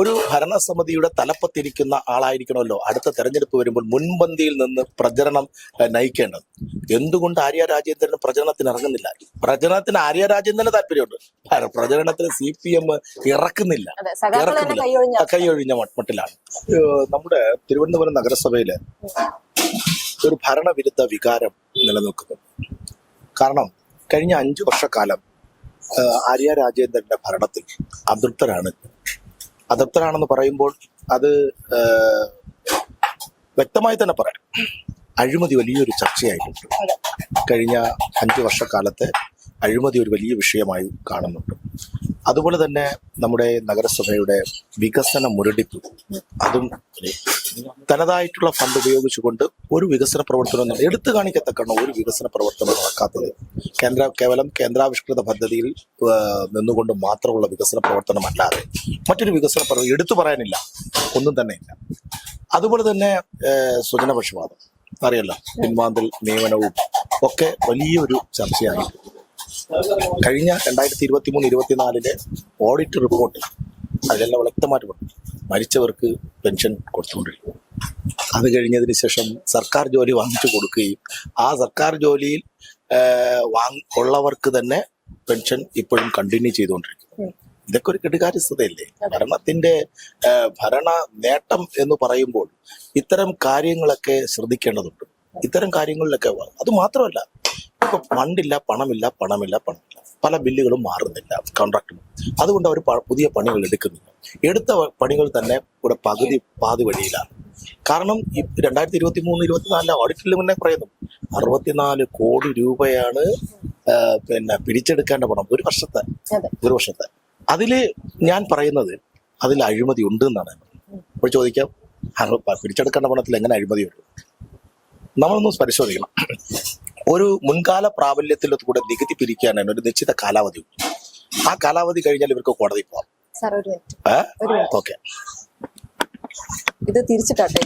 ഒരു ഭരണസമിതിയുടെ തലപ്പത്തിരിക്കുന്ന ആളായിരിക്കണമല്ലോ. അടുത്ത തെരഞ്ഞെടുപ്പ് വരുമ്പോൾ മുൻപന്തിയിൽ നിന്ന് പ്രചരണം നയിക്കേണ്ടത്. എന്തുകൊണ്ട് ആര്യ രാജേന്ദ്രൻ പ്രചരണത്തിന് ഇറങ്ങുന്നില്ല? പ്രചരണത്തിന് ആര്യ രാജേന്ദ്രന് താല്പര്യമുണ്ട്. പ്രചരണത്തിന് സി പി എം ഇറക്കുന്നില്ല. ഇറക്കുന്നില്ല. കൈയൊഴിഞ്ഞ മട്ടിലാണ്. നമ്മുടെ തിരുവനന്തപുരം നഗരസഭയിൽ ഒരു ഭരണവിരുദ്ധ വികാരം നിലനിൽക്കുന്നു. കാരണം കഴിഞ്ഞ അഞ്ചു വർഷക്കാലം ആര്യ രാജേന്ദ്രന്റെ ഭരണത്തിൽ അതൃപ്തരാണ്. അതൃപ്തരാണെന്ന് പറയുമ്പോൾ അത് വ്യക്തമായി തന്നെ പറയാം. അഴിമതി വലിയൊരു ചർച്ചയായിട്ടുണ്ട്. കഴിഞ്ഞ അഞ്ചു വർഷക്കാലത്തെ അഴിമതി ഒരു വലിയ വിഷയമായി കാണുന്നുണ്ട്. അതുപോലെ തന്നെ നമ്മുടെ നഗരസഭയുടെ വികസന മുരടിപ്പ് അതും തനതായിട്ടുള്ള ഫണ്ട് ഉപയോഗിച്ചുകൊണ്ട് ഒരു വികസന പ്രവർത്തനം എടുത്തു കാണിക്കത്തക്കണം ഒരു വികസന പ്രവർത്തനം നടക്കാത്തത്. കേന്ദ്ര കേവലം കേന്ദ്രാവിഷ്കൃത പദ്ധതിയിൽ നിന്നുകൊണ്ട് മാത്രമുള്ള വികസന പ്രവർത്തനമല്ലാതെ മറ്റൊരു വികസന പ്രവർത്തനം എടുത്തു പറയാനില്ല. ഒന്നും തന്നെ ഇല്ല. അതുപോലെ തന്നെ സ്വജനപക്ഷപാതം അറിയല്ലോ പിൻവാന്തൽ നിയമനവും ഒക്കെ വലിയൊരു ചർച്ചയായി. കഴിഞ്ഞ രണ്ടായിരത്തി ഇരുപത്തി മൂന്ന് ഇരുപത്തിനാലിലെ ഓഡിറ്റ് റിപ്പോർട്ട് അതിലെല്ലാം വ്യക്തമായിട്ട് പറഞ്ഞു. മരിച്ചവർക്ക് പെൻഷൻ കൊടുത്തുകൊണ്ടിരിക്കും അത് കഴിഞ്ഞതിന് ശേഷം സർക്കാർ ജോലി വാങ്ങിച്ചു കൊടുക്കുകയും ആ സർക്കാർ ജോലിയിൽ വാങ് ഉള്ളവർക്ക് തന്നെ പെൻഷൻ ഇപ്പോഴും കണ്ടിന്യൂ ചെയ്തുകൊണ്ടിരിക്കുന്നു. ഇതൊക്കെ ഒരു കെടുകാര്യസ്ഥതയല്ലേ ഭരണത്തിന്റെ ഭരണ നേട്ടം എന്ന് പറയുമ്പോൾ ഇത്തരം കാര്യങ്ങളൊക്കെ ശ്രദ്ധിക്കേണ്ടതുണ്ട്. ഇത്തരം കാര്യങ്ങളിലൊക്കെ അത് മാത്രമല്ല ഇപ്പൊ ഫണ്ടില്ല പണമില്ല പണമില്ല പണമില്ല. പല ബില്ലുകളും മാറുന്നില്ല കോൺട്രാക്ടും അതുകൊണ്ട് അവർ പുതിയ പണികൾ എടുക്കുന്നില്ല. എടുത്ത പണികൾ തന്നെ ഇവിടെ പകുതി പാതി വഴിയിലാണ്. കാരണം ഈ രണ്ടായിരത്തി ഇരുപത്തി മൂന്ന് ഇരുപത്തിനാലിലെ ഓഡിറ്റിൽ മുന്നേ പറയുന്നു അറുപത്തിനാല് കോടി രൂപയാണ് പിന്നെ പിടിച്ചെടുക്കേണ്ട പണം ഒരു വർഷത്തെ ഒരു വർഷത്തെ. അതിൽ ഞാൻ പറയുന്നത് അതിൽ അഴിമതി ഉണ്ട് എന്നാണ്. അപ്പോൾ ചോദിക്കാം പിടിച്ചെടുക്കേണ്ട പണത്തിൽ എങ്ങനെ അഴിമതി വരും നമ്മളൊന്ന് പരിശോധിക്കണം. ഒരു മുൻകാല പ്രാബല്യത്തിൽ കൂടെ നികുതി പിരിക്കാനാണ് ഒരു നിശ്ചിത കാലാവധി ഉണ്ട്. ആ കാലാവധി കഴിഞ്ഞാൽ ഇവർക്ക് കോടതി പോകാം ഓക്കെ. ഇത് തിരിച്ചിട്ടാട്ടെ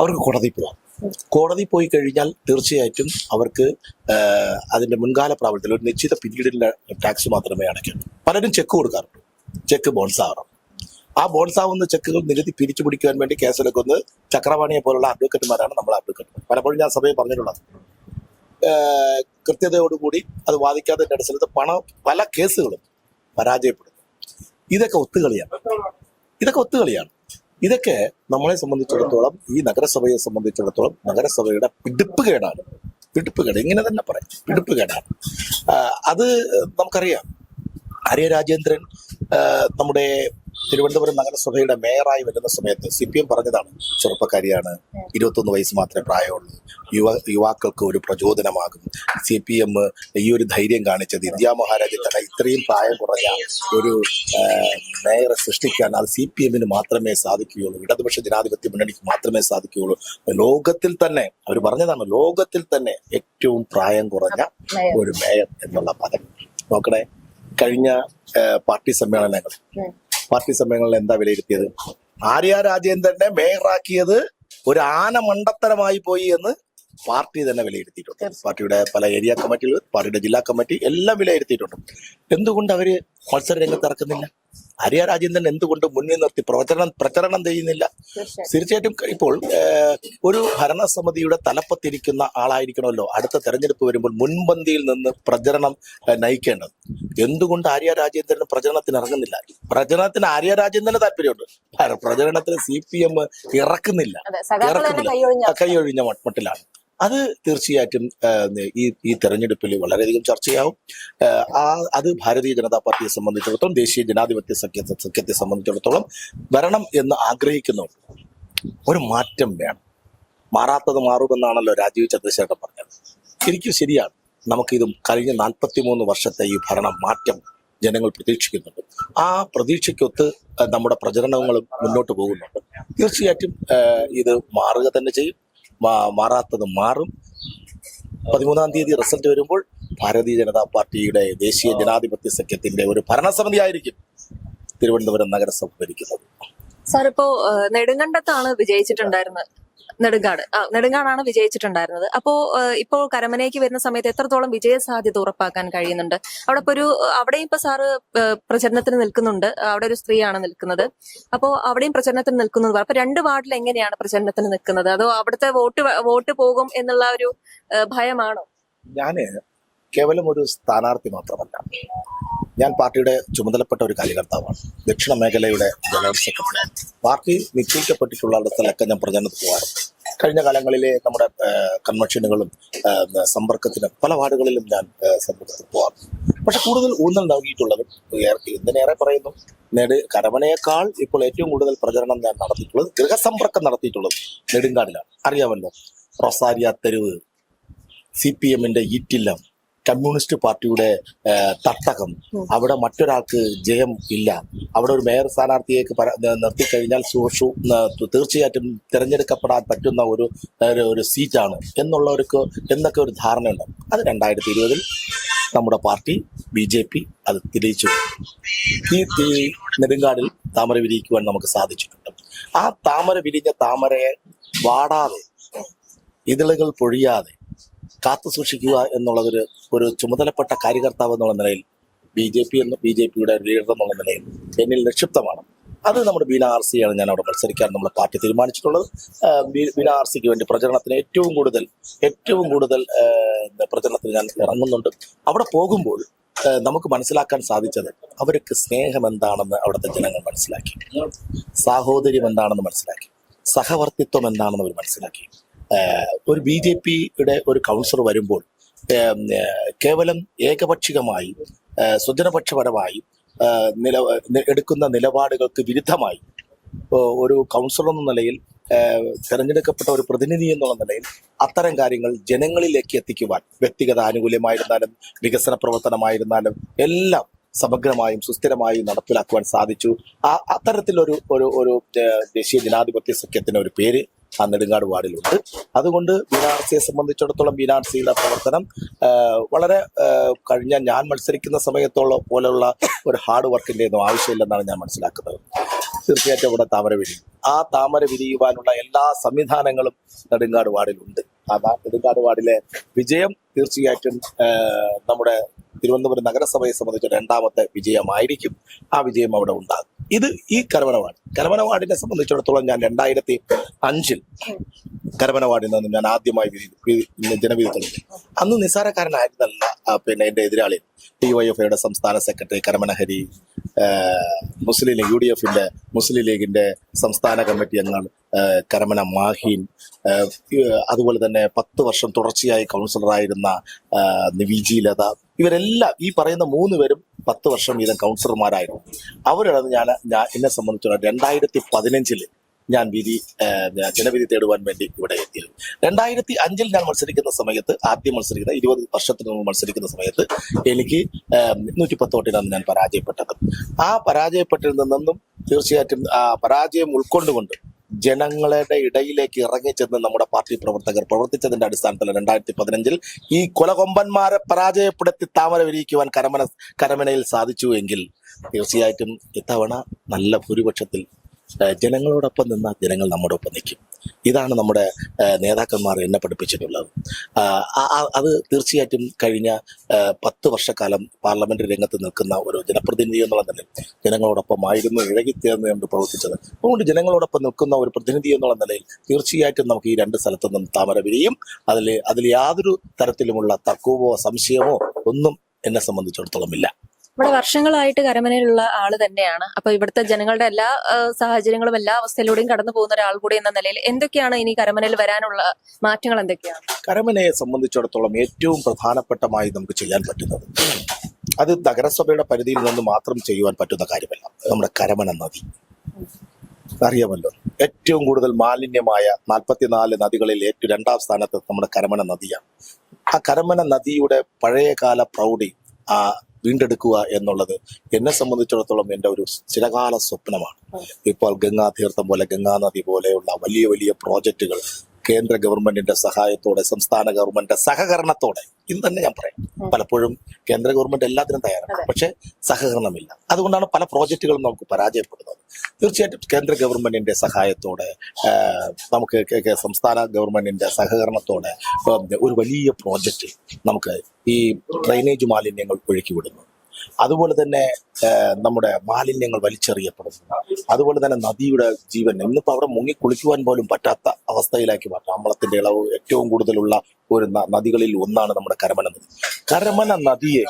അവർക്ക് കോടതി പോവാം. കോടതി പോയി കഴിഞ്ഞാൽ തീർച്ചയായിട്ടും അവർക്ക് അതിന്റെ മുൻകാല പ്രാബല്യത്തിൽ ഒരു നിശ്ചിത പിരീഡിന്റെ ടാക്സ് മാത്രമേ അടയ്ക്കൂ പലരും ചെക്ക് കൊടുക്കാറുണ്ട്. ചെക്ക് ബോൺസ് ആവണം ആ ബോൺസ് ആവുന്ന ചെക്കുകൾ നികുതി പിരിച്ചു പിടിക്കുവാൻ വേണ്ടി കേസെടുക്കുന്ന ചക്രവാണിയെ പോലുള്ള അഡ്വക്കറ്റുമാരാണ് നമ്മൾ അഡ്വക്കറ്റ് പലപ്പോഴും ഞാൻ സഭയിൽ പറഞ്ഞിട്ടുള്ളത് കൃത്യതയോടുകൂടി അത് വാദിക്കാതെ അടിസ്ഥാനത്ത് പണം പല കേസുകളും പരാജയപ്പെടുന്നു ഇതൊക്കെ ഒത്തുകളിയാണ്. ഇതൊക്കെ ഒത്തുകളിയാണ്. ഇതൊക്കെ നമ്മളെ സംബന്ധിച്ചിടത്തോളം ഈ നഗരസഭയെ സംബന്ധിച്ചിടത്തോളം നഗരസഭയുടെ പിടിപ്പുകേടാണ്. പിടിപ്പുകേട് ഇങ്ങനെ തന്നെ പറയാം. പിടിപ്പുകേടാണ്. അത് നമുക്കറിയാം. ആര്യ രാജേന്ദ്രൻ നമ്മുടെ തിരുവനന്തപുരം നഗരസഭയുടെ മേയറായി വരുന്ന സമയത്ത് സി പി എം പറഞ്ഞതാണ് ചെറുപ്പക്കാരിയാണ് ഇരുപത്തൊന്ന് വയസ്സ് മാത്രമേ പ്രായമുള്ളൂ യുവ യുവാക്കൾക്ക് ഒരു പ്രചോദനമാകും. സി പി എം ഈ ഒരു ധൈര്യം കാണിച്ചത് ഇന്ത്യ മഹാരാജ്യത്ത് തന്നെ ഇത്രയും പ്രായം കുറഞ്ഞ ഒരു മേയറെ സൃഷ്ടിക്കാൻ അത് സി പി എമ്മിന് മാത്രമേ സാധിക്കുകയുള്ളൂ ഇടതുപക്ഷ ജനാധിപത്യ മുന്നണിക്ക് മാത്രമേ സാധിക്കുകയുള്ളൂ. ലോകത്തിൽ തന്നെ അവർ പറഞ്ഞതാണ് ലോകത്തിൽ തന്നെ ഏറ്റവും പ്രായം കുറഞ്ഞ ഒരു മേയർ എന്നുള്ള പദം. നോക്കണേ കഴിഞ്ഞ പാർട്ടി സമ്മേളനങ്ങൾ. പാർട്ടി സമ്മേളനങ്ങളിൽ എന്താ വിലയിരുത്തിയത്? ആര്യ രാജേന്ദ്രനെ മേയറാക്കിയത് ഒരു ആന മണ്ടത്തരമായി പോയി എന്ന് പാർട്ടി തന്നെ വിലയിരുത്തിയിട്ടുണ്ട്. പാർട്ടിയുടെ പല ഏരിയ കമ്മിറ്റികൾ പാർട്ടിയുടെ ജില്ലാ കമ്മിറ്റി എല്ലാം വിലയിരുത്തിയിട്ടുണ്ട്. എന്തുകൊണ്ട് അവർ മത്സര രംഗത്ത് ഇറക്കുന്നില്ല? ആര്യ രാജേന്ദ്രൻ എന്തുകൊണ്ട് മുന്നിൽ നിർത്തി? പ്രചരണം പ്രചരണം ചെയ്യുന്നില്ല. തീർച്ചയായും തീർച്ചയായിട്ടും ഇപ്പോൾ ഒരു ഭരണസമിതിയുടെ തലപ്പത്തിരിക്കുന്ന ആളായിരിക്കണമല്ലോ അടുത്ത തെരഞ്ഞെടുപ്പ് വരുമ്പോൾ മുൻപന്തിയിൽ നിന്ന് പ്രചരണം നയിക്കേണ്ടത്. എന്തുകൊണ്ട് ആര്യ രാജേന്ദ്രൻ പ്രചരണത്തിന് ഇറങ്ങുന്നില്ല? പ്രചരണത്തിന് ആര്യ രാജേന്ദ്രന് താല്പര്യമുണ്ട്. പ്ര- പ്രചരണത്തിന് സി പി എം ഇറക്കുന്നില്ല. ഇറക്കുന്നില്ല. കൈയൊഴിഞ്ഞ മട്ടിലാണ്. അത് തീർച്ചയായിട്ടും ഈ ഈ തെരഞ്ഞെടുപ്പിൽ വളരെയധികം ചർച്ചയാവും. ആ അത് ഭാരതീയ ജനതാ പാർട്ടിയെ സംബന്ധിച്ചിടത്തോളം ദേശീയ ജനാധിപത്യ സഖ്യ സഖ്യത്തെ സംബന്ധിച്ചിടത്തോളം വരണം എന്ന് ആഗ്രഹിക്കുന്നു. ഒരു മാറ്റം വേണം. മാറാത്തത് മാറുമെന്നാണല്ലോ രാജീവ് ചന്ദ്രശേഖരൻ പറഞ്ഞത്. ശരിക്കും ശരിയാണ്. നമുക്കിത് കഴിഞ്ഞ നാൽപ്പത്തി മൂന്ന് വർഷത്തെ ഈ ഭരണം മാറ്റം ജനങ്ങൾ പ്രതീക്ഷിക്കുന്നുണ്ട്. ആ പ്രതീക്ഷയ്ക്കൊത്ത് നമ്മുടെ പ്രചരണങ്ങളും മുന്നോട്ട് പോകുന്നുണ്ട്. തീർച്ചയായിട്ടും ഇത് മാറുക തന്നെ ചെയ്യും. മാറാത്തത് മാറും. പതിമൂന്നാം തീയതി റിസൾട്ട് വരുമ്പോൾ ഭാരതീയ ജനതാ പാർട്ടിയുടെ ദേശീയ ജനാധിപത്യ സഖ്യത്തിന്റെ ഒരു ഭരണസമിതി ആയിരിക്കും തിരുവനന്തപുരം നഗരസഭ ഭരിക്കുന്നത്. സാർ ഇപ്പോ നെടുങ്കണ്ടത്താണ് വിജയിച്ചിട്ടുണ്ടായിരുന്നത്. നെടുങ്കാട്. നെടുങ്കാടാണ് വിജയിച്ചിട്ടുണ്ടായിരുന്നത്. അപ്പോ ഇപ്പോൾ കരമനയ്ക്ക് വരുന്ന സമയത്ത് എത്രത്തോളം വിജയ സാധ്യത ഉറപ്പാക്കാൻ കഴിയുന്നുണ്ട്? അവിടെ ഇപ്പൊ ഒരു അവിടെയും ഇപ്പൊ സാറ് പ്രചരണത്തിന് നിൽക്കുന്നുണ്ട്. അവിടെ ഒരു സ്ത്രീയാണ് നിൽക്കുന്നത്. അപ്പോ അവിടെയും പ്രചരണത്തിന് നിൽക്കുന്നത് അപ്പൊ രണ്ട് വാർഡിൽ എങ്ങനെയാണ് പ്രചരണത്തിന് നിൽക്കുന്നത്? അതോ അവിടുത്തെ വോട്ട് വോട്ട് പോകും എന്നുള്ള ഒരു ഭയമാണോ? ഞാൻ കേവലം ഒരു സ്ഥാനാർത്ഥി മാത്രമല്ല. ഞാൻ പാർട്ടിയുടെ ചുമതലപ്പെട്ട ഒരു കാര്യകർത്താവാണ്. ദക്ഷിണ മേഖലയുടെ ജനറൽ സെക്രട്ടറി. പാർട്ടി നിശ്ചയിക്കപ്പെട്ടിട്ടുള്ള ഇടത്തിലൊക്കെ ഞാൻ പ്രചരണത്തിൽ പോകാറുണ്ട് കഴിഞ്ഞ കാലങ്ങളിലെ നമ്മുടെ കൺവെൻഷനുകളും സമ്പർക്കത്തിനും പല വാർഡുകളിലും ഞാൻ സമ്പർക്കത്തിൽ പോകാറുണ്ട് പക്ഷെ കൂടുതൽ ഊന്നൽ നൽകിയിട്ടുള്ളത് എന്തിനേറെ പറയുന്നു. നെട് കരമനയേക്കാൾ ഇപ്പോൾ ഏറ്റവും കൂടുതൽ പ്രചരണം ഞാൻ നടത്തിയിട്ടുള്ളത് ഗൃഹസമ്പർക്കം നടത്തിയിട്ടുള്ളത് നെടുങ്കാടിലാണ്. അറിയാമല്ലോ റൊസാരിയ തെരുവ് സി പി എമ്മിന്റെ ഈറ്റില്ലം കമ്മ്യൂണിസ്റ്റ് പാർട്ടിയുടെ തട്ടകം. അവിടെ മറ്റൊരാൾക്ക് ജയം ഇല്ല. അവിടെ ഒരു മേയർ സ്ഥാനാർത്ഥിയേക്ക് നിർത്തിക്കഴിഞ്ഞാൽ തീർച്ചയായിട്ടും തിരഞ്ഞെടുക്കപ്പെടാൻ പറ്റുന്ന ഒരു ഒരു- സീറ്റാണ് എന്നുള്ളവർക്ക് എന്നൊക്കെ ഒരു ധാരണയുണ്ട്. അത് രണ്ടായിരത്തി ഇരുപതിൽ നമ്മുടെ പാർട്ടി ബി ജെ പി അത് തെളിയിച്ചു. ഈ നെടുങ്കാടിൽ താമര വിരിയിക്കുവാൻ നമുക്ക് സാധിച്ചിട്ടുണ്ട്. ആ താമര വിരിഞ്ഞ താമരയെ വാടാതെ ഇതളുകൾ പൊഴിയാതെ കാത്തു സൂക്ഷിക്കുക എന്നുള്ളതൊരു ഒരു ചുമതലപ്പെട്ട കാര്യകർത്താവ് എന്നുള്ള നിലയിൽ ബി ജെ പി എന്ന ബി ജെ പിയുടെ ലീഡർ എന്നുള്ള നിലയിൽ എന്നിൽ നിക്ഷിപ്തമാണ്. അത് നമ്മുടെ ബീന ആർ സിയാണ് ഞാൻ അവിടെ മത്സരിക്കാൻ നമ്മുടെ പാർട്ടി തീരുമാനിച്ചിട്ടുള്ളത്. ബീന ആർ സിക്ക് വേണ്ടി പ്രചരണത്തിന് ഏറ്റവും കൂടുതൽ ഏറ്റവും കൂടുതൽ പ്രചരണത്തിന് ഞാൻ ഇറങ്ങുന്നുണ്ട്. അവിടെ പോകുമ്പോൾ നമുക്ക് മനസ്സിലാക്കാൻ സാധിച്ചത് അവർക്ക് സ്നേഹം എന്താണെന്ന് അവിടുത്തെ ജനങ്ങൾ മനസ്സിലാക്കി. സാഹോദര്യം എന്താണെന്ന് മനസ്സിലാക്കി. സഹവർത്തിത്വം എന്താണെന്ന് അവർ മനസ്സിലാക്കി. ഒരു ബി ജെ പിയുടെ ഒരു കൗൺസിലർ വരുമ്പോൾ കേവലം ഏകപക്ഷികമായി സ്വജനപക്ഷപരമായി നില എടുക്കുന്ന നിലപാടുകൾക്ക് വിരുദ്ധമായി ഒരു കൗൺസിലർ എന്ന നിലയിൽ തിരഞ്ഞെടുക്കപ്പെട്ട ഒരു പ്രതിനിധി എന്നുള്ള നിലയിൽ അത്തരം കാര്യങ്ങൾ ജനങ്ങളിലേക്ക് എത്തിക്കുവാൻ വ്യക്തിഗത ആനുകൂല്യമായിരുന്നാലും വികസന പ്രവർത്തനമായിരുന്നാലും എല്ലാം സമഗ്രമായും സുസ്ഥിരമായും നടപ്പിലാക്കുവാൻ സാധിച്ചു. ആ അത്തരത്തിലൊരു ഒരു ഒരു ദേശീയ ജനാധിപത്യ സഖ്യത്തിന് ഒരു പേര് ആ നെടുങ്കാട് വാർഡിലുണ്ട്. അതുകൊണ്ട് ബീനാർസിയെ സംബന്ധിച്ചിടത്തോളം ബീനാർസിയിലെ പ്രവർത്തനം വളരെ കഴിഞ്ഞ ഞാൻ മത്സരിക്കുന്ന സമയത്തോളം പോലെയുള്ള ഒരു ഹാർഡ് വർക്കിന്റെ ഒന്നും ആവശ്യമില്ലെന്നാണ് ഞാൻ മനസ്സിലാക്കുന്നത്. തീർച്ചയായിട്ടും ഇവിടെ താമര വിരിയും ആ താമര വിരിയുവാനുള്ള എല്ലാ സംവിധാനങ്ങളും നെടുങ്കാട് വാർഡിലുണ്ട്. ആ നെടുങ്കാട് വാർഡിലെ വിജയം തീർച്ചയായിട്ടും നമ്മുടെ തിരുവനന്തപുരം നഗരസഭയെ സംബന്ധിച്ച് രണ്ടാമത്തെ വിജയമായിരിക്കും. ആ വിജയം അവിടെ ഉണ്ടാകും. ഇത് ഈ കരമന വാർഡ് കരമന വാർഡിനെ സംബന്ധിച്ചിടത്തോളം ഞാൻ രണ്ടായിരത്തി അഞ്ചിൽ കരമന വാർഡിൽ നിന്നും ഞാൻ ആദ്യമായി ജനവിധി തെളിഞ്ഞു അന്ന് നിസ്സാരക്കാരനായിരുന്നല്ല പിന്നെ എന്റെ എതിരാളി ഡി വൈ എഫ് ഐയുടെ സംസ്ഥാന secretary Karamana Hari Muslim League U D എഫിന്റെ മുസ്ലിം ലീഗിന്റെ സംസ്ഥാന കമ്മിറ്റി അംഗങ്ങൾ കരമന മാഹീൻ അതുപോലെ തന്നെ പത്ത് വർഷം തുടർച്ചയായി കൗൺസിലറായിരുന്ന നിവിജി ലത ഇവരെല്ലാം ഈ പറയുന്ന മൂന്ന് പേരും പത്ത് വർഷം വീതം കൗൺസിലർമാരായിരുന്നു. അവരാണ് ഞാൻ ഞാൻ എന്നെ സംബന്ധിച്ചിടത്തോളം രണ്ടായിരത്തി പതിനഞ്ചിൽ ഞാൻ വിധി ജനവിധി തേടുവാൻ വേണ്ടി ഇവിടെ എത്തിയത്. രണ്ടായിരത്തി അഞ്ചിൽ ഞാൻ മത്സരിക്കുന്ന സമയത്ത് ആദ്യം മത്സരിക്കുന്ന ഇരുപത് വർഷത്തിന് മുമ്പ് മത്സരിക്കുന്ന സമയത്ത് എനിക്ക് നൂറ്റി പത്ത് വോട്ടിനാണ് ഞാൻ പരാജയപ്പെട്ടത്. ആ പരാജയപ്പെട്ടതിൽ നിന്നും തീർച്ചയായിട്ടും ആ പരാജയം ഉൾക്കൊണ്ടുകൊണ്ട് ജനങ്ങളുടെ ഇടയിലേക്ക് ഇറങ്ങി ചെന്ന് നമ്മുടെ പാർട്ടി പ്രവർത്തകർ പ്രവർത്തിച്ചതിന്റെ അടിസ്ഥാനത്തിൽ രണ്ടായിരത്തി പതിനഞ്ചിൽ ഈ കൊലകൊമ്പന്മാരെ പരാജയപ്പെടുത്തി താമര വിരിയിക്കുവാൻ കരമന കരമനയിൽ സാധിച്ചു എങ്കിൽ തീർച്ചയായിട്ടും ഇത്തവണ നല്ല ഭൂരിപക്ഷത്തിൽ ജനങ്ങളോടൊപ്പം നിന്നാൽ ജനങ്ങൾ നമ്മുടെ ഒപ്പം നിൽക്കും. ഇതാണ് നമ്മുടെ നേതാക്കന്മാർ എന്നെ പഠിപ്പിച്ചിട്ടുള്ളത്. അത് തീർച്ചയായിട്ടും കഴിഞ്ഞ പത്ത് വർഷക്കാലം പാർലമെന്റ് രംഗത്ത് നിൽക്കുന്ന ഒരു ജനപ്രതിനിധി എന്നുള്ള നിലയിൽ ജനങ്ങളോടൊപ്പമായിരുന്നു ഇഴകിത്തേർന്നുകൊണ്ട് പ്രവർത്തിച്ചത്. അതുകൊണ്ട് ജനങ്ങളോടൊപ്പം നിൽക്കുന്ന ഒരു പ്രതിനിധി എന്നുള്ള നിലയിൽ തീർച്ചയായിട്ടും നമുക്ക് ഈ രണ്ട് സ്ഥലത്തു നിന്നും താമര വിരിയും. അതിൽ അതിൽ യാതൊരു തരത്തിലുമുള്ള തക്കുവോ സംശയമോ ഒന്നും എന്നെ സംബന്ധിച്ചിടത്തോളം ഇല്ല. ഇവിടെ വർഷങ്ങളായിട്ട് കരമനയിലുള്ള ആൾ തന്നെയാണ്. അപ്പൊ ഇവിടുത്തെ ജനങ്ങളുടെ എല്ലാ സാഹചര്യങ്ങളും എല്ലാ അവസ്ഥയിലൂടെയും കടന്നു പോകുന്ന ഒരാൾ കൂടി എന്ന നിലയിൽ എന്തൊക്കെയാണ് ഇനി കരമനയിൽ വരാനുള്ള മാറ്റങ്ങൾ എന്തൊക്കെയാണ്? കരമനയെ സംബന്ധിച്ചിടത്തോളം ഏറ്റവും പ്രധാനപ്പെട്ടമായി നമുക്ക് ചെയ്യാൻ പറ്റുന്നത് അത് നഗരസഭയുടെ പരിധിയിൽ നിന്ന് മാത്രം ചെയ്യുവാൻ പറ്റുന്ന കാര്യമല്ല. നമ്മുടെ കരമന നദി. അറിയാമല്ലോ ഏറ്റവും കൂടുതൽ മാലിന്യമായ നാൽപ്പത്തിനാല് നദികളിൽ ഏറ്റവും രണ്ടാം സ്ഥാനത്ത് നമ്മുടെ കരമന നദിയാണ്. ആ കരമന നദിയുടെ പഴയകാല പ്രൗഢി ആ വീണ്ടെടുക്കുക എന്നുള്ളത് എന്നെ സംബന്ധിച്ചിടത്തോളം എന്റെ ഒരു ചിരകാല സ്വപ്നമാണ്. ഇപ്പോൾ ഗംഗാതീർത്ഥം പോലെ ഗംഗാനദി പോലെയുള്ള വലിയ വലിയ പ്രോജക്റ്റുകൾ കേന്ദ്ര ഗവൺമെന്റിന്റെ സഹായത്തോടെ സംസ്ഥാന ഗവൺമെന്റിന്റെ സഹകരണത്തോടെ ഇത് തന്നെ ഞാൻ പറയാം. പലപ്പോഴും കേന്ദ്ര ഗവൺമെന്റ് എല്ലാത്തിനും തയ്യാറാണ്. പക്ഷെ സഹകരണമില്ല. അതുകൊണ്ടാണ് പല പ്രോജക്റ്റുകളും നമുക്ക് പരാജയപ്പെടുന്നത്. തീർച്ചയായിട്ടും കേന്ദ്ര ഗവൺമെന്റിന്റെ സഹായത്തോടെ നമുക്ക് സംസ്ഥാന ഗവൺമെന്റിന്റെ സഹകരണത്തോടെ ഒരു വലിയ പ്രോജക്റ്റ് നമുക്ക് ഈ ഡ്രൈനേജ് മാലിന്യങ്ങൾ ഒഴുക്കി വിടുന്നു. അതുപോലെ തന്നെ നമ്മുടെ മാലിന്യങ്ങൾ വലിച്ചെറിയപ്പെടുന്നു. അതുപോലെ തന്നെ നദിയുടെ ജീവൻ. ഇന്നിപ്പോൾ അവിടെ മുങ്ങി കുളിക്കുവാൻ പോലും പറ്റാത്ത അവസ്ഥയിലാക്കി മാറ്റം അമ്പളത്തിന്റെ ഇളവ് ഏറ്റവും കൂടുതലുള്ള ഒരു നദികളിൽ ഒന്നാണ് നമ്മുടെ കരമന നദി. കരമന നദിയെ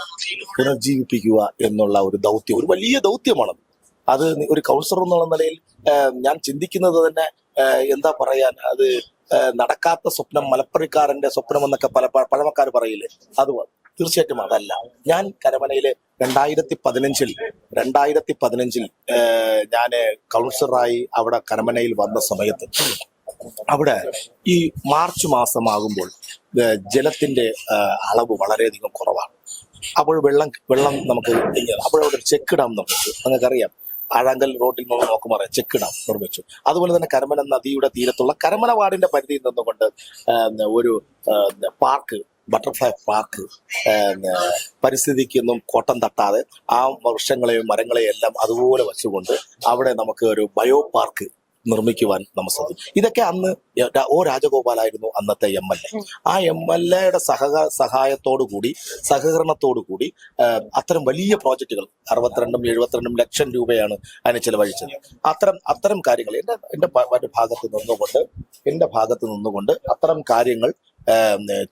പുനർജീവിപ്പിക്കുക എന്നുള്ള ഒരു ദൗത്യം ഒരു വലിയ ദൗത്യമാണ് അത് ഒരു കൗൺസിലർ എന്നുള്ള നിലയിൽ ഞാൻ ചിന്തിക്കുന്നത് തന്നെ എന്താ പറയാൻ അത് നടക്കാത്ത സ്വപ്നം മലപ്പുറക്കാരന്റെ സ്വപ്നം എന്നൊക്കെ പല പഴമക്കാർ പറയില്ലേ? അത് തീർച്ചയായിട്ടും അതല്ല. ഞാൻ കരമനയിലെ രണ്ടായിരത്തി പതിനഞ്ചിൽ രണ്ടായിരത്തി പതിനഞ്ചിൽ ഞാൻ കൗൺസിലറായി അവിടെ കരമനയിൽ വന്ന സമയത്ത് അവിടെ ഈ മാർച്ച് മാസമാകുമ്പോൾ ജലത്തിന്റെ അളവ് വളരെയധികം കുറവാണ്. അപ്പോൾ വെള്ളം വെള്ളം നമുക്ക്. അപ്പോഴവിടെ ഒരു ചെക്ക് ഡാം നിർമ്മിച്ചു. നിങ്ങൾക്കറിയാം ആഴാങ്കൽ റോഡിൽ നിന്ന് നോക്കുമ്പോൾ ചെക്ക് ഡാം നിർമ്മിച്ചു. അതുപോലെ തന്നെ കരമന നദിയുടെ തീരത്തുള്ള കരമന വാർഡിന്റെ പരിധിയിൽ നിന്നുകൊണ്ട് ഒരു പാർക്ക് ബട്ടർഫ്ലൈ പാർക്ക് ഏഹ് പരിസ്ഥിതിക്കൊന്നും കോട്ടം തട്ടാതെ ആ വൃക്ഷങ്ങളെയും മരങ്ങളെയും എല്ലാം അതുപോലെ വച്ചുകൊണ്ട് അവിടെ നമുക്ക് ഒരു ബയോ പാർക്ക് നിർമ്മിക്കുവാൻ നമ്മൾ സാധിക്കും ഇതൊക്കെ അന്ന് ഒ രാജഗോപാലായിരുന്നു അന്നത്തെ എം എൽ എ ആ എം എൽ എയുടെ സഹ സഹായത്തോടു കൂടി സഹകരണത്തോടു കൂടി അത്തരം വലിയ പ്രോജക്റ്റുകൾ അറുപത്തിരണ്ടും എഴുപത്തിരണ്ടും ലക്ഷം രൂപയാണ് അതിന് ചെലവഴിച്ചത്. അത്തരം അത്തരം കാര്യങ്ങൾ ഭ- മറ്റു ഭാഗത്ത് നിന്നുകൊണ്ട് എന്റെ ഭാഗത്ത് നിന്നുകൊണ്ട് അത്തരം കാര്യങ്ങൾ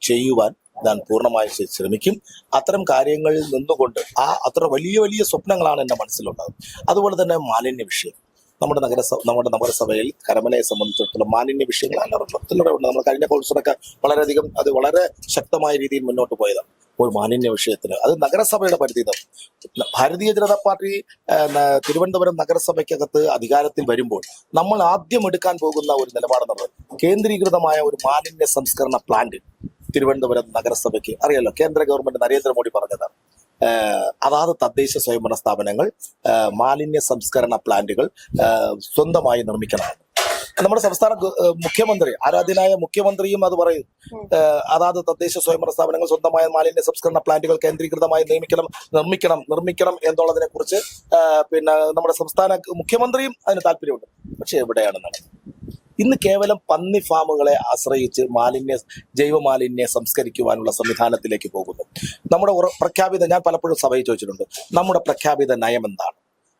ചെയ്യുവാൻ ഞാൻ പൂർണമായി ശ്ര- ശ്രമിക്കും. അത്തരം കാര്യങ്ങളിൽ നിന്നുകൊണ്ട് ആ അത്ര വലിയ വലിയ സ്വപ്നങ്ങളാണ് എന്റെ മനസ്സിലുള്ളത്. അതുപോലെ തന്നെ മാലിന്യ വിഷയം നമ്മുടെ നഗരസഭ നമ്മുടെ നഗരസഭയിൽ കരമനയെ സംബന്ധിച്ചിടത്തോളം മാലിന്യ വിഷയങ്ങൾ അല്ലറത്തിലൂടെ ഉണ്ട് നമ്മൾ കഴിഞ്ഞ കോഴ്സിലൊക്കെ വളരെയധികം അത് വളരെ ശക്തമായ രീതിയിൽ മുന്നോട്ട് പോയതാണ്. ഒരു മാലിന്യ വിഷയത്തിന് അത് നഗരസഭയുടെ പരിധിതം ഭാരതീയ ജനതാ പാർട്ടി തിരുവനന്തപുരം നഗരസഭയ്ക്കകത്ത് അധികാരത്തിൽ വരുമ്പോൾ നമ്മൾ ആദ്യം എടുക്കാൻ പോകുന്ന ഒരു നിലപാടെന്നുള്ളത് കേന്ദ്രീകൃതമായ ഒരു മാലിന്യ സംസ്കരണ പ്ലാന്റ് തിരുവനന്തപുരം നഗരസഭയ്ക്ക്. അറിയാലോ കേന്ദ്ര ഗവൺമെന്റ് നരേന്ദ്രമോദി പറഞ്ഞതാണ്. അതാത് തദ്ദേശ സ്വയംഭരണ സ്ഥാപനങ്ങൾ മാലിന്യ സംസ്കരണ പ്ലാന്റുകൾ സ്വന്തമായി നിർമ്മിക്കണം നമ്മുടെ സംസ്ഥാന മുഖ്യമന്ത്രി ആരാധ്യനായ മുഖ്യമന്ത്രിയും അത് പറയും. അതാത് തദ്ദേശ സ്വയംഭരണ സ്ഥാപനങ്ങൾ സ്വന്തമായ മാലിന്യ സംസ്കരണ പ്ലാന്റുകൾ കേന്ദ്രീകൃതമായി നിയമിക്കണം നിർമ്മിക്കണം നിർമ്മിക്കണം എന്നുള്ളതിനെ കുറിച്ച് പിന്നെ നമ്മുടെ സംസ്ഥാന മുഖ്യമന്ത്രിയും അതിന് താല്പര്യമുണ്ട്. പക്ഷെ എവിടെയാണ് നടന്നത്? ഇന്ന് കേവലം പന്നി ഫാമുകളെ ആശ്രയിച്ച് മാലിന്യ ജൈവ മാലിന്യ സംസ്കരിക്കുവാനുള്ള സംവിധാനത്തിലേക്ക് പോകുന്നു. നമ്മുടെ പ്രഖ്യാപിത ഞാൻ പലപ്പോഴും സഭയിൽ ചോദിച്ചിട്ടുണ്ട് നമ്മുടെ പ്രഖ്യാപിത നയം എന്താണ്?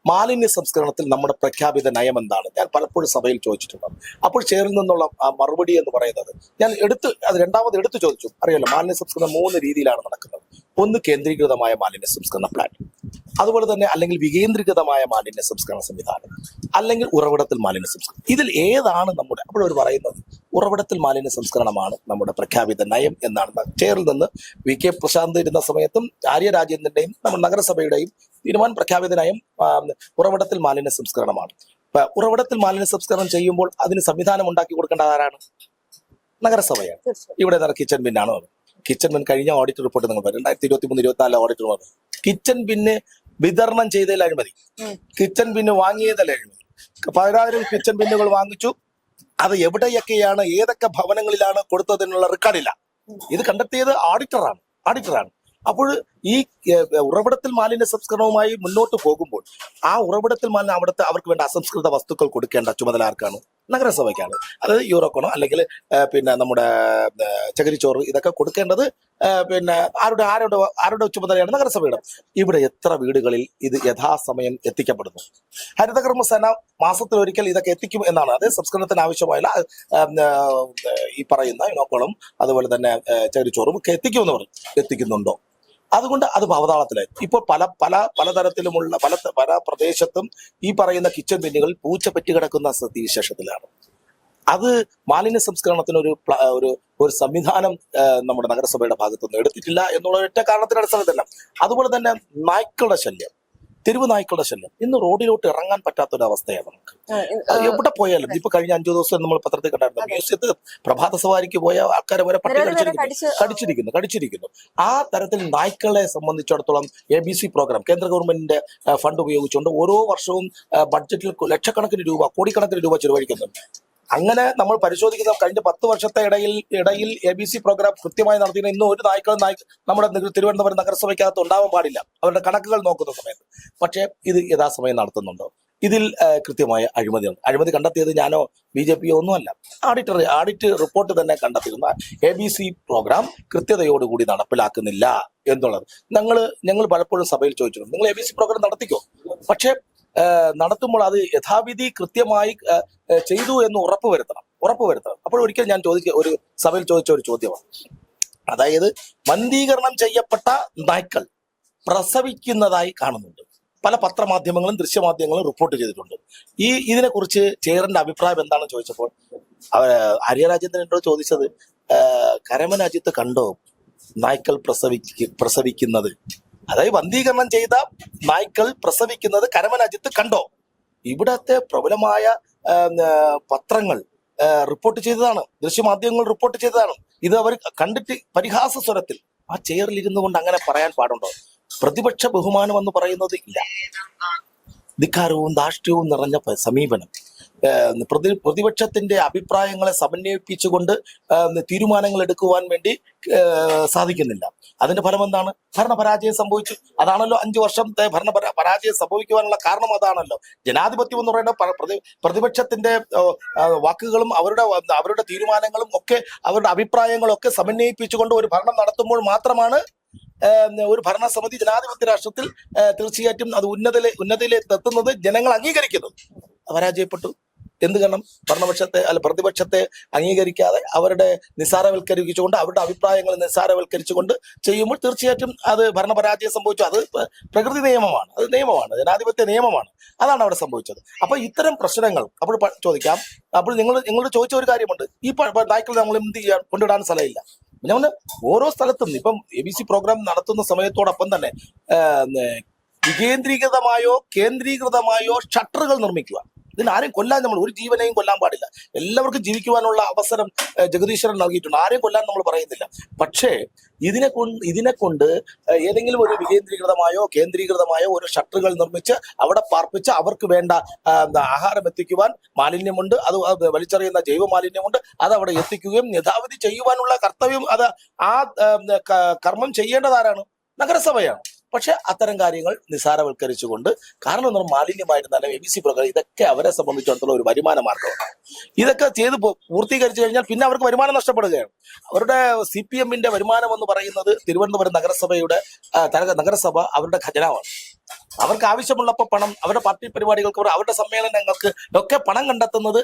മാലിന്യ സംസ്കരണത്തിൽ നമ്മുടെ പ്രഖ്യാപിത നയം എന്താണ്? ഞാൻ പലപ്പോഴും സഭയിൽ ചോദിച്ചിട്ടുണ്ട്. അപ്പോൾ ചേറിൽ നിന്നുള്ള ആ മറുപടി എന്ന് പറയുന്നത് ഞാൻ എടുത്ത് അത് രണ്ടാമത് എടുത്തു ചോദിച്ചു. അറിയാലോ മാലിന്യ സംസ്കരണം മൂന്ന് രീതിയിലാണ് നടക്കുന്നത്. ഒന്ന് കേന്ദ്രീകൃതമായ മാലിന്യ സംസ്കരണ പ്ലാൻ അതുപോലെ തന്നെ അല്ലെങ്കിൽ വികേന്ദ്രീകൃതമായ മാലിന്യ സംസ്കരണ സംവിധാനം അല്ലെങ്കിൽ ഉറവിടത്തിൽ മാലിന്യ സംസ്കരണം. ഇതിൽ ഏതാണ് നമ്മുടെ അപ്പോൾ അവർ പറയുന്നത് ഉറവിടത്തിൽ മാലിന്യ സംസ്കരണമാണ് നമ്മുടെ പ്രഖ്യാപിത നയം എന്നാണ്. ചെയറിൽ നിന്ന് വി കെ പ്രശാന്ത് ഇരുന്ന സമയത്തും ആര്യ രാജേന്ദ്രന്റെയും നമ്മുടെ നഗരസഭയുടെയും തീരുമാനം പ്രഖ്യാപിത നയം ഉറവിടത്തിൽ മാലിന്യ സംസ്കരണമാണ്. ഉറവിടത്തിൽ മാലിന്യ സംസ്കരണം ചെയ്യുമ്പോൾ അതിന് സംവിധാനം ഉണ്ടാക്കി കൊടുക്കേണ്ടത് ആരാണ്? നഗരസഭയാണ്. ഇവിടെ കിച്ചൺ ബിന്നാണ് കിച്ചൺ ബിൻ കഴിഞ്ഞ ഓഡിറ്റ് റിപ്പോർട്ട് നിങ്ങൾ പറയും രണ്ടായിരത്തി ഇരുപത്തി മൂന്ന് ഇരുപത്തിനാല് ഓഡിറ്റ് റിപ്പോർട്ട് കിച്ചൺ ബിന്ന് വിതരണം ചെയ്തതിൽ അഴിമതി. കിച്ചൺ ബിന്ന് വാങ്ങിയതിൽ അഴിമതി. പതിനായിരം കിച്ചൺ ബിന്നുകൾ വാങ്ങിച്ചു. അത് എവിടെയൊക്കെയാണ് ഏതൊക്കെ ഭവനങ്ങളിലാണ് കൊടുത്തതിനുള്ള റെക്കോർഡില്ല ഇത് കണ്ടെത്തിയത് ഓഡിറ്ററാണ് ഓഡിറ്ററാണ് അപ്പോൾ ഈ ഉറവിടത്തിൽ മാലിന്യ സംസ്കരണവുമായി മുന്നോട്ട് പോകുമ്പോൾ ആ ഉറവിടത്തിൽ മാലിന്യം അവിടുത്തെ അവർക്ക് വേണ്ട അസംസ്കൃത വസ്തുക്കൾ കൊടുക്കേണ്ട ചുമതല ആർക്കാണ്? നഗരസഭയ്ക്കാണ്. അതായത് യൂറോക്കോണോ അല്ലെങ്കിൽ പിന്നെ നമ്മുടെ ചകിരിച്ചോറ് ഇതൊക്കെ കൊടുക്കേണ്ടത് പിന്നെ ആരുടെ ആരുടെ ആരുടെ ചുമതലയാണ് നഗരസഭയുടെ. ഇവിടെ എത്ര വീടുകളിൽ ഇത് യഥാസമയം എത്തിക്കപ്പെടുന്നു? ഹരിതകർമ്മസേന മാസത്തിൽ ഒരിക്കൽ ഇതൊക്കെ എത്തിക്കും എന്നാണ്. അത് സംസ്കരണത്തിന് ഏഹ്, ഈ പറയുന്ന യുണോക്കോളും അതുപോലെ തന്നെ ചകിരിച്ചോറും ഒക്കെ എത്തിക്കുമെന്ന് പറയും എത്തിക്കുന്നുണ്ടോ? അതുകൊണ്ട് അത് അവതാളത്തിലായി ഇപ്പോൾ പല പല പലതരത്തിലുമുള്ള പല പല പ്രദേശത്തും ഈ പറയുന്ന കിച്ചൺ ബിന്നുകൾ പൂച്ച പറ്റി കിടക്കുന്ന സ്ഥിതിവിശേഷത്തിലാണ്. അത് മാലിന്യ സംസ്കരണത്തിന് ഒരു ഒരു ഒരു സംവിധാനം നമ്മുടെ നഗരസഭയുടെ ഭാഗത്തുനിന്ന് എടുത്തിട്ടില്ല എന്നുള്ള ഒറ്റ കാരണത്തിന്റെ അടിസ്ഥാനത്തിലല്ല അതുപോലെ തന്നെ നായ്ക്കളുടെ ശല്യം. തെരുവ് നായ്ക്കളുടെ ശല്യം. ഇന്ന് റോഡിലോട്ട് ഇറങ്ങാൻ പറ്റാത്ത ഒരു അവസ്ഥയാണ് നമുക്ക് എവിടെ പോയാലും ഇപ്പൊ കഴിഞ്ഞ അഞ്ചു ദിവസം നമ്മൾ പത്രത്തിൽ കണ്ടായിരുന്നു. മ്യൂസിയത്ത് പ്രഭാത സവാരിക്ക് പോയ ആൾക്കാരെ വരെ പട്ടി കടിച്ചിരിക്കുന്നു. കടിച്ചിരിക്കുന്നു കടിച്ചിരിക്കുന്നു. ആ തരത്തിൽ നായ്ക്കളെ സംബന്ധിച്ചിടത്തോളം എ ബി സി പ്രോഗ്രാം കേന്ദ്ര ഗവൺമെന്റിന്റെ ഫണ്ട് ഉപയോഗിച്ചുകൊണ്ട് ഓരോ വർഷവും ബഡ്ജറ്റിൽ ലക്ഷക്കണക്കിന് രൂപ കോടിക്കണക്കിന് രൂപ ചെലവഴിക്കുന്നുണ്ട്. അങ്ങനെ നമ്മൾ പരിശോധിക്കുന്ന കഴിഞ്ഞ പത്ത് വർഷത്തെ ഇടയിൽ ഇടയിൽ എ ബി സി പ്രോഗ്രാം കൃത്യമായി നടത്തിയിരുന്ന ഇന്നും ഒരു നായ്ക്കളും നായ് നമ്മുടെ തിരുവനന്തപുരം നഗരസഭയ്ക്കകത്ത് ഉണ്ടാവാൻ പാടില്ല. അവരുടെ കണക്കുകൾ നോക്കുന്ന സമയത്ത്. പക്ഷേ ഇത് യഥാസമയം നടത്തുന്നുണ്ടോ? ഇതിൽ കൃത്യമായ അഴിമതി അഴിമതി കണ്ടെത്തിയത് ഞാനോ ബി ജെ പിയോ ഒന്നുമല്ല. ആഡിറ്റർ ആഡിറ്റ് റിപ്പോർട്ട് തന്നെ കണ്ടെത്തിയിരുന്ന. എ ബി സി പ്രോഗ്രാം കൃത്യതയോടുകൂടി നടപ്പിലാക്കുന്നില്ല എന്നുള്ളത്. ഞങ്ങൾ ഞങ്ങൾ പലപ്പോഴും സഭയിൽ ചോദിച്ചിട്ടുണ്ട്. നിങ്ങൾ എ ബി സി പ്രോഗ്രാം നടത്തിക്കോ? പക്ഷേ നടത്തുമ്പോൾ അത് യഥാവിധി കൃത്യമായി ചെയ്തു എന്ന് ഉറപ്പുവരുത്തണം ഉറപ്പുവരുത്തണം അപ്പോൾ ഒരിക്കൽ ഞാൻ ചോദിക്ക ഒരു സഭയിൽ ചോദിച്ച ഒരു ചോദ്യമാണ്. അതായത് മന്ദീകരണം ചെയ്യപ്പെട്ട നായ്ക്കൾ പ്രസവിക്കുന്നതായി കാണുന്നുണ്ട്. പല പത്രമാധ്യമങ്ങളും ദൃശ്യമാധ്യമങ്ങളും റിപ്പോർട്ട് ചെയ്തിട്ടുണ്ട്. ഈ ഇതിനെക്കുറിച്ച് ചെയറിന്റെ അഭിപ്രായം എന്താണെന്ന് ചോദിച്ചപ്പോൾ ആര്യ രാജേന്ദ്രനോട് ചോദിച്ചത് കരമൻ അജിത്ത് കണ്ടോ നായ്ക്കൾ പ്രസവിക്ക പ്രസവിക്കുന്നത്? അതായത് വന്ധീകരണം ചെയ്ത നായ്ക്കൾ പ്രസവിക്കുന്നത് കരമനജിത്ത് കണ്ടോ? ഇവിടത്തെ പ്രബലമായ പത്രങ്ങൾ റിപ്പോർട്ട് ചെയ്തതാണ്. ദൃശ്യമാധ്യമങ്ങൾ റിപ്പോർട്ട് ചെയ്തതാണ്. ഇത് അവർ കണ്ടിട്ട് പരിഹാസ സ്വരത്തിൽ ആ ചെയറിൽ ഇരുന്നു കൊണ്ട് അങ്ങനെ പറയാൻ പാടുണ്ടോ? പ്രതിപക്ഷ ബഹുമാനം എന്ന് പറയുന്നത് ഇല്ല. ധിക്കാരവും ധാഷ്ട്യവും നിറഞ്ഞ സമീപനം. പ്രതി പ്രതിപക്ഷത്തിന്റെ അഭിപ്രായങ്ങളെ സമന്വയിപ്പിച്ചുകൊണ്ട് തീരുമാനങ്ങൾ എടുക്കുവാൻ വേണ്ടി സാധിക്കുന്നില്ല. അതിന്റെ ഫലം എന്താണ്? ഭരണപരാജയം സംഭവിച്ചു. അതാണല്ലോ അഞ്ചു വർഷത്തെ ഭരണ പരാ- പരാജയം സംഭവിക്കുവാനുള്ള കാരണം അതാണല്ലോ. ജനാധിപത്യം എന്ന് പറയുന്ന പ്രതിപക്ഷത്തിന്റെ വാക്കുകളും അവരുടെ അവരുടെ തീരുമാനങ്ങളും ഒക്കെ അവരുടെ അഭിപ്രായങ്ങളും ഒക്കെ സമന്വയിപ്പിച്ചുകൊണ്ട് ഒരു ഭരണം നടത്തുമ്പോൾ മാത്രമാണ് ഒരു ഭരണസമിതി ജനാധിപത്യ രാഷ്ട്രത്തിൽ തീർച്ചയായിട്ടും അത് ഉന്നതയിലെ ഉന്നതിയിലേക്ക് എത്തുന്നത് ജനങ്ങൾ അംഗീകരിക്കുന്നു പരാജയപ്പെട്ടു. എന്ത് കാരണം? ഭരണപക്ഷത്തെ അല്ല പ്രതിപക്ഷത്തെ അംഗീകരിക്കാതെ അവരുടെ നിസ്സാരവൽക്കരിച്ചുകൊണ്ട് അവരുടെ അഭിപ്രായങ്ങൾ നിസ്സാരവൽക്കരിച്ചുകൊണ്ട് ചെയ്യുമ്പോൾ തീർച്ചയായിട്ടും അത് ഭരണപരാജയം സംഭവിച്ചു. അത് പ്രകൃതി നിയമമാണ്. അത് നിയമമാണ്. ജനാധിപത്യ നിയമമാണ്. അതാണ് അവിടെ സംഭവിച്ചത്. അപ്പൊ ഇത്തരം പ്രശ്നങ്ങൾ അപ്പോൾ ചോദിക്കാം. അപ്പോൾ നിങ്ങൾ നിങ്ങളോട് ചോദിച്ച ഒരു കാര്യമുണ്ട്. ഈ നായ്ക്കൾ നമ്മൾ എന്ത് ചെയ്യാൻ കൊണ്ടിടാൻ സ്ഥലമില്ല. ഞാൻ ഓരോ സ്ഥലത്തും ഇപ്പം എ ബി സി പ്രോഗ്രാം നടത്തുന്ന സമയത്തോടൊപ്പം തന്നെ വികേന്ദ്രീകൃതമായോ കേന്ദ്രീകൃതമായോ ഷട്ടറുകൾ നിർമ്മിക്കുക. ഇതിന് ആരെയും കൊല്ലാൻ നമ്മൾ ഒരു ജീവനെയും കൊല്ലാൻ പാടില്ല. എല്ലാവർക്കും ജീവിക്കുവാനുള്ള അവസരം ജഗദീശ്വരൻ നൽകിയിട്ടുണ്ട്. ആരെയും കൊല്ലാൻ നമ്മൾ പറയുന്നില്ല. പക്ഷേ ഇതിനെ കൊണ്ട് ഇതിനെ കൊണ്ട് ഏതെങ്കിലും ഒരു വികേന്ദ്രീകൃതമായോ കേന്ദ്രീകൃതമായോ ഒരു ഷട്ടറുകൾ നിർമ്മിച്ച് അവിടെ പാർപ്പിച്ച് അവർക്ക് വേണ്ട ആഹാരം എത്തിക്കുവാൻ മാലിന്യമുണ്ട്. അത് വലിച്ചെറിയുന്ന ജൈവ മാലിന്യമുണ്ട് അത് അവിടെ എത്തിക്കുകയും യഥാവിധി ചെയ്യുവാനുള്ള കർത്തവ്യം അത് ആ കർമ്മം ചെയ്യേണ്ടതാരാണ്? നഗരസഭയാണ്. പക്ഷെ അത്തരം കാര്യങ്ങൾ നിസാരവൽക്കരിച്ചുകൊണ്ട് കാരണം എന്താണ്? തന്നെ എ ബി സി പ്രകാരം ഇതൊക്കെ അവരെ സംബന്ധിച്ചിടത്തോളം ഒരു വരുമാന മാർഗമാണ് ഇതൊക്കെ ചെയ്ത് പൂർത്തീകരിച്ചു കഴിഞ്ഞാൽ പിന്നെ അവർക്ക് വരുമാനം നഷ്ടപ്പെടുകയാണ്. അവരുടെ സി പി എമ്മിന്റെ വരുമാനം എന്ന് പറയുന്നത് തിരുവനന്തപുരം നഗരസഭയുടെ നഗരസഭ അവരുടെ ഖജനാവാണ്. അവർക്ക് ആവശ്യമുള്ളപ്പോൾ പണം അവരുടെ പാർട്ടി പരിപാടികൾക്ക് അവരുടെ സമ്മേളനങ്ങൾക്ക് ഒക്കെ പണം കണ്ടെത്തുന്നത്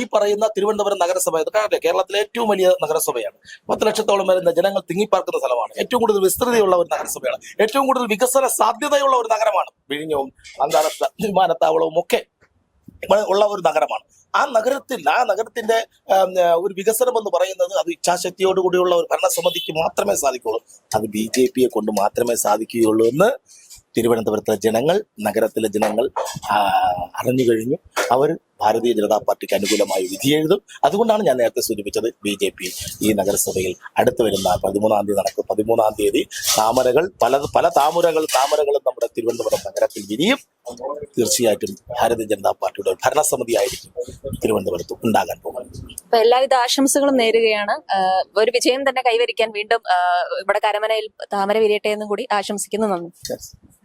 ഈ പറയുന്ന തിരുവനന്തപുരം നഗരസഭ കാരണം കേരളത്തിലെ ഏറ്റവും വലിയ നഗരസഭയാണ്. പത്ത് ലക്ഷത്തോളം വരുന്ന ജനങ്ങൾ തിങ്ങിപ്പാർക്കുന്ന സ്ഥലമാണ്. ഏറ്റവും കൂടുതൽ വിസ്തൃതിയുള്ള ഒരു നഗരസഭയാണ്. ഏറ്റവും കൂടുതൽ വികസന സാധ്യതയുള്ള ഒരു നഗരമാണ്. വിഴിഞ്ഞവും അന്താരാഷ്ട്ര വിമാനത്താവളവും ഒക്കെ ഉള്ള ഒരു നഗരമാണ്. ആ നഗരത്തിൽ ആ നഗരത്തിന്റെ ഒരു വികസനം എന്ന് പറയുന്നത് അത് ഇച്ഛാശക്തിയോടുകൂടിയുള്ള ഒരു ഭരണസമിതിക്ക് മാത്രമേ സാധിക്കുകയുള്ളൂ. അത് ബി ജെ പിയെ കൊണ്ട് മാത്രമേ സാധിക്കുകയുള്ളൂ എന്ന് തിരുവനന്തപുരത്തെ ജനങ്ങൾ നഗരത്തിലെ ജനങ്ങൾ അറിഞ്ഞു കഴിഞ്ഞു. അവർ ഭാരതീയ ജനതാ പാർട്ടിക്ക് അനുകൂലമായി വിധിയെഴുതും അതുകൊണ്ടാണ് ഞാൻ നേരത്തെ സൂചിപ്പിച്ചത് ബി ജെ പി ഈ നഗരസഭയിൽ അടുത്തു വരുന്ന പതിമൂന്നാം തീയതി നടക്കും. പതിമൂന്നാം തീയതി താമരകൾ പല പല താമരകൾ താമരകളും നമ്മുടെ തിരുവനന്തപുരം നഗരത്തിൽ വിരിയും തീർച്ചയായിട്ടും ഭാരതീയ ജനതാ പാർട്ടിയുടെ ഒരു ഭരണസമിതി ആയിരിക്കും തിരുവനന്തപുരത്ത് ഉണ്ടാകാൻ പോകുന്നത്. അപ്പൊ എല്ലാവിധ ആശംസകളും നേരുകയാണ്. ഒരു വിജയം തന്നെ കൈവരിക്കാൻ വീണ്ടും ഇവിടെ കരമനയിൽ താമര വിരിയട്ടെ എന്നും കൂടി ആശംസിക്കുന്നു. നന്ദി.